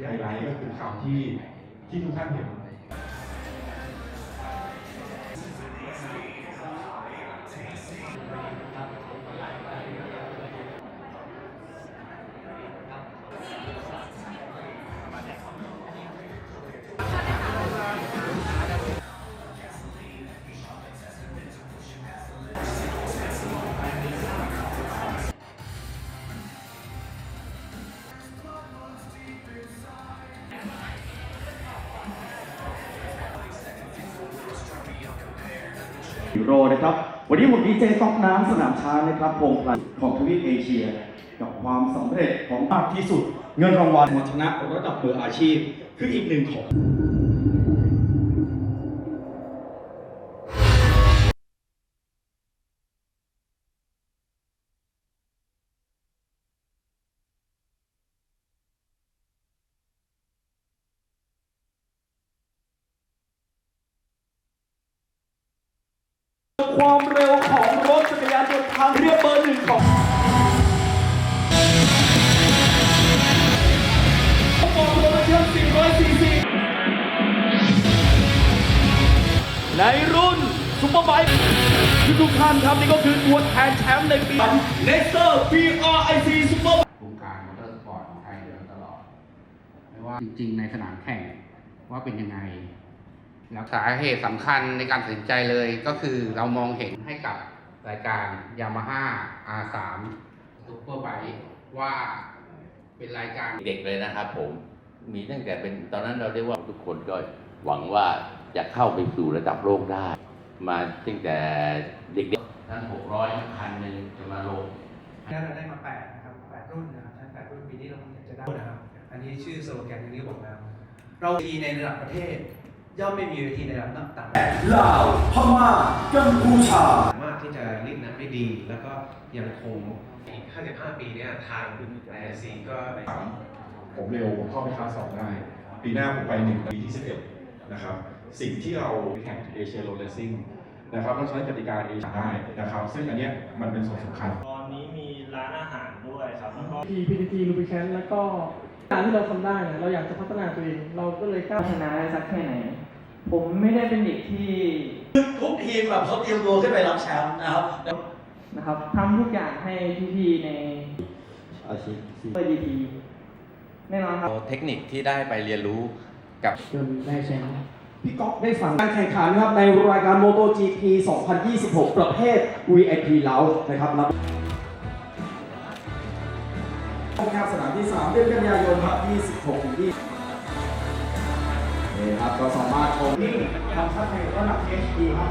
ไฮไลท์ก็คือคำที่ที่ทุกท่านเห็น ยูโรนะครับ วันนี้ผมดีเจฟอกน้ำสนามช้างนะครับพงพลันของทวีปเอเชีย กับความสำเร็จของมากที่สุด เงินรางวัลมชนะระดับมืออาชีพ คืออีกหนึ่งของ ความเร็วของรถจักรยานยนต์ทางเรียบเบอร์หนึ่งของฟอร์มโรเชน440 ในรุ่นซุปเปอร์ไบค์ทุกๆท่านครับนี่ก็คือตัวแทนแชมป์ในปีเนสเตอร์ BRIC ซุปเปอร์วงการมอเตอร์สปอร์ตของไทยอยู่ตลอด ไม่ว่าจริงๆในสนามแข่งว่าเป็นยังไง แล้วสาเหตุสำคัญในการตัดสินใจเลยก็คือเรามองเห็นให้กับรายการ Yamaha R3 Super Bike ว่าเป็นรายการเด็กเลยนะครับผมมีตั้งแต่เป็นตอนนั้นเราเรียกว่าทุกคนก็หวังว่าจะเข้าไปสู่ระดับโลกได้ มาตั้งแต่เด็กๆทั้งหกร้อยพันหนึ่งจะมาลงแล้วเราได้มาแปดนะครับแปดรุ่นนะครับทั้งแปดรุ่นปีนี้เราอยากจะได้นะครับอันนี้ชื่อสโลแกนอย่างที่บอกแล้วเราทีในระดับประเทศ ย่อมไม่มีเวทีในระดับต่ำลาวพม่ากัมพูชาสามารถที่จะลิดน้ำได้ดี แล้วก็ยังคงอีก55 ปีเนี่ยทางไอซีก็ผมเร็วผมเข้าไปคลาสสองได้ ปีหน้าผมไปหนึ่งปีที่สิบเอ็ดนะครับ สิ่งที่เราแข่งเอเชียโรลเลซิ่งนะครับต้องใช้กติกาเอเชียได้นะครับ ซึ่งอันเนี้ยมันเป็นส่วนสำคัญ ตอนนี้มีร้านอาหารด้วยครับ แล้วก็พีพีทีลูบิแคนแล้วก็ การที่เราทำได้เนี่ยเราอยากจะพัฒนาตัวเอง เราก็เลยกล้าชนะได้สักแค่ไหน ผมไม่ได้เป็นเด็กที่ทุกทีมแบบเขาเตรียมตัวขึ้นไปรับแชมป์นะครับนะครับทำทุกอย่างให้พี่ๆในอาชีพเปิดดีทีแน่นอนครับเทคนิคที่ได้ไปเรียนรู้กับจนได้แชมป์พี่ก๊อฟได้ฟังการแข่งขันครับในรายการ MotoGP 2026 ประเภท VIP แล้วนะครับ รับงานสนามที่3เดือนกันยายนครับ26ถึง20นี่ครับก็สามารถชมทำชัดเจนระดับ HD ครับ